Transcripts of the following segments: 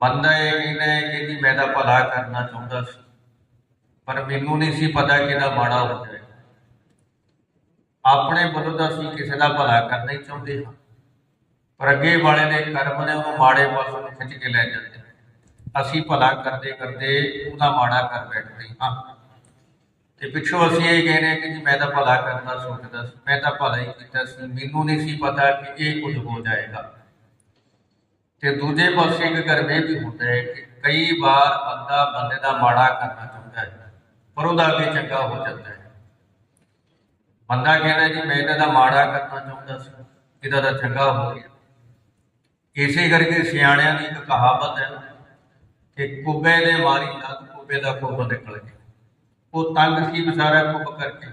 ਬੰਦਾ ਇਹ ਕਹਿੰਦਾ ਹੈ ਕਿ ਜੀ ਮੈਂ ਤਾਂ ਭਲਾ ਕਰਨਾ ਚਾਹੁੰਦਾ ਸੀ। ਪਰ ਮੈਨੂੰ ਨਹੀਂ ਸੀ ਪਤਾ ਕਿ ਇਹਦਾ ਮਾੜਾ ਹੋ ਜਾਏ ਆਪਣੇ ਵੱਲੋਂ ਤਾਂ ਅਸੀਂ ਕਿਸੇ ਦਾ ਭਲਾ ਕਰਨਾ ਹੀ ਚਾਹੁੰਦੇ ਹਾਂ। ਪਰ ਅੱਗੇ ਵਾਲੇ ਦੇ ਕਰਮ ਨੇ ਉਹਨੂੰ ਮਾੜੇ ਪਾਸੋਂ ਖਿੱਚ ਕੇ ਲੈ ਜਾਂਦੇ ਅਸੀਂ ਭਲਾ ਕਰਦੇ ਕਰਦੇ ਉਹਦਾ ਮਾੜਾ ਕਰ ਬੈਠਦੇ ਹਾਂ। ਤੇ ਪਿੱਛੋਂ ਅਸੀਂ ਇਹ ਕਹਿੰਦੇ ਕਿ ਜੀ ਮੈਂ ਤਾਂ ਭਲਾ ਕਰਨਾ ਸੋਚਦਾ ਸੀ, ਮੈਂ ਤਾਂ ਭਲਾ ਹੀ ਕੀਤਾ ਸੀ। ਮੈਨੂੰ ਨਹੀਂ ਸੀ ਪਤਾ ਕਿ ਇਹ ਕੁਝ ਹੋ ਜਾਏਗਾ। ਤੇ ਦੂਜੇ ਪਾਸੇ ਇੱਕ ਕਰਮ ਇਹ ਵੀ ਹੁੰਦਾ ਹੈ ਕਿ ਕਈ ਵਾਰ ਬੰਦਾ ਬੰਦੇ ਦਾ ਮਾੜਾ ਕਰਨਾ ਚਾਹੁੰਦਾ ਹੈ, ਪਰ ਉਹਦਾ ਅੱਗੇ ਚੰਗਾ ਹੋ ਜਾਂਦਾ ਹੈ। ਬੰਦਾ ਕਹਿੰਦਾ ਜੀ ਮੈਂ ਇਹਨਾਂ ਦਾ ਮਾੜਾ ਕਰਨਾ ਚਾਹੁੰਦਾ ਸੀ ਇਹਦਾ ਤਾਂ ਚੰਗਾ ਹੋ ਗਿਆ। ਇਸੇ ਕਰਕੇ ਸਿਆਣਿਆਂ ਦੀ ਇੱਕ ਕਹਾਵਤ ਹੈ ਕਿ ਕੁੱਬੇ ਦੇ ਮਾਰੀ ਲੱਤ ਕੁੱਬੇ ਦਾ ਕੁੱਬ ਨਿਕਲ ਗਿਆ। ਉਹ ਤੰਗ ਸੀ ਵਿਚਾਰਾ ਕੁੱਬ ਕਰਕੇ।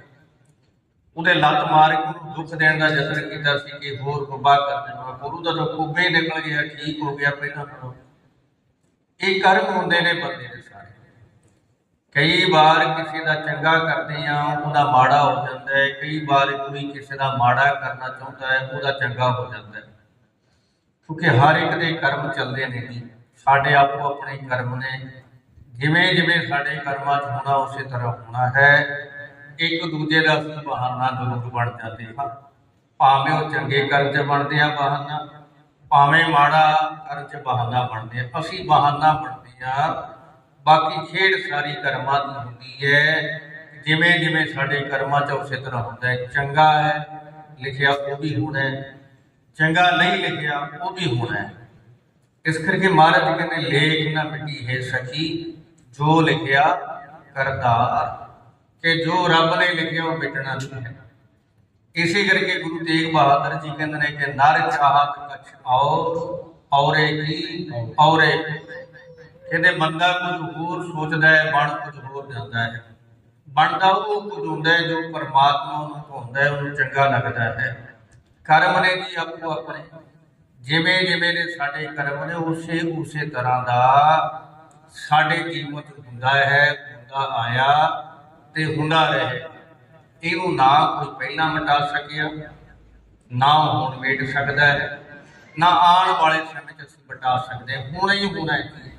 ਉਹਦੇ ਲੱਤ ਮਾਰ ਕੇ ਉਹਨੂੰ ਦੁੱਖ ਦੇਣ ਦਾ ਯਤਨ ਕੀਤਾ ਸੀ ਕਿ ਹੋਰ ਕੁੱਬਾ ਕਰ ਦੇਣਾ ਗੁਰੂ। ਦਾ ਜੋ ਕੁੱਬੇ ਨਿਕਲ ਗਿਆ, ਠੀਕ ਹੋ ਗਿਆ ਪਹਿਲਾਂ ਨਾਲੋਂ। ਇਹ ਕਰਮ ਹੁੰਦੇ ਨੇ ਬੰਦੇ ਦੇ ਸਾਰੇ। ਕਈ ਵਾਰ ਕਿਸੇ ਦਾ ਚੰਗਾ ਕਰਦੇ ਆ, ਉਹਦਾ ਮਾੜਾ ਹੋ ਜਾਂਦਾ ਹੈ। ਕਈ ਵਾਰ ਕੋਈ ਕਿਸੇ ਦਾ ਮਾੜਾ ਕਰਨਾ ਚਾਹੁੰਦਾ ਹੈ, ਉਹਦਾ ਚੰਗਾ ਹੋ ਜਾਂਦਾ ਹੈ। ਕਿਉਂਕਿ ਹਰ ਇੱਕ ਦੇ ਕਰਮ ਚੱਲਦੇ ਨੇ ਜੀ। ਸਾਡੇ ਆਪੋ ਆਪਣੇ ਕਰਮ ਨੇ। ਜਿਵੇਂ ਜਿਵੇਂ ਸਾਡੇ ਕਰਮਾਂ 'ਚ ਹੋਣਾ, ਉਸੇ ਤਰ੍ਹਾਂ ਹੋਣਾ ਹੈ। ਇੱਕ ਦੂਜੇ ਦਾ ਅਸੀਂ ਬਹਾਨਾ ਜ਼ਰੂਰ ਬਣ ਜਾਂਦੇ ਹਾਂ ਭਾਵੇਂ ਉਹ ਚੰਗੇ ਕਰਜ਼ ਬਣਦੇ ਆ ਬਹਾਨਾ, ਭਾਵੇਂ ਮਾੜਾ ਕਰਜ਼ ਬਹਾਨਾ ਬਣਦੇ ਆ। ਅਸੀਂ ਬਹਾਨਾ ਬਣਦੇ ਆ। ਬਾਕੀ ਖੇਡ ਸਾਰੀ ਕਰਮਾਂ ਦੀ ਹੁੰਦੀ ਹੈ। ਜਿਵੇਂ ਜਿਵੇਂ ਸਾਡੇ ਕਰਮਾਂ 'ਚ ਉਸੇ ਤਰ੍ਹਾਂ ਹੁੰਦਾ ਹੈ। ਚੰਗਾ ਹੈ, ਲਿਖਿਆ ਉਹ ਵੀ ਹੋਣਾ ਹੈ। ਚੰਗਾ ਨਹੀਂ ਲਿਖਿਆ ਉਹ ਵੀ ਹੋਣਾ ਹੈ। ਇਸ ਕਰਕੇ ਮਹਾਰਾਜ ਜੀ ਕਹਿੰਦੇ, ਲੇਖ ਨਾ ਮਿਟੀ ਹੈ ਸਖੀ, ਜੋ ਲਿਖਿਆ ਕਰਤਾਰ ਕਿ ਜੋ ਰੱਬ ਨੇ ਲਿਖਿਆ ਉਹ ਮਿਟਣਾ ਨਹੀਂ ਹੈ। ਇਸੇ ਕਰਕੇ ਗੁਰੂ ਤੇਗ ਬਹਾਦਰ ਜੀ ਕਹਿੰਦੇ ਨੇ ਕਿ ਨਰ ਚਾਹਤ ਕਛ ਔਰ ਔਰੇ ਕੀ ਔਰੇ। ਕਹਿੰਦੇ ਬੰਦਾ ਕੁਝ ਹੋਰ ਸੋਚਦਾ ਹੈ, ਬਣ ਕੁਝ ਹੋਰ ਜਾਂਦਾ ਹੈ। ਬਣਦਾ ਉਹ ਕੁਝ ਹੁੰਦਾ ਹੈ ਜੋ ਪਰਮਾਤਮਾ ਨੂੰ ਹੁੰਦਾ ਹੈ, ਉਹਨੂੰ ਚੰਗਾ ਲੱਗਦਾ ਹੈ। ਕਰਮ ਨੇ ਜੀ ਆਪੋ ਆਪਣੇ, ਜਿਵੇਂ ਜਿਵੇਂ ਨੇ ਸਾਡੇ ਕਰਮ ਨੇ, ਉਸੇ ਉਸੇ ਤਰ੍ਹਾਂ ਦਾ ਸਾਡੇ ਜੀਵਨ ਚ ਹੁੰਦਾ ਹੈ, ਹੁੰਦਾ ਆਇਆ। ਤੇ ਹੁੰਦਾ ਰਹੇ ਇਹਨੂੰ ਨਾ ਕੋਈ ਪਹਿਲਾਂ ਮਿਟਾ ਸਕਿਆ, ਨਾ ਹੁਣ ਮਿਟ ਸਕਦਾ ਹੈ, ਨਾ ਆਉਣ ਵਾਲੇ ਸਮੇਂ ਚ ਅਸੀਂ ਮਿਟਾ ਸਕਦੇ ਹਾਂ। ਹੁਣ ਹੀ ਹੋਣਾ ਹੈ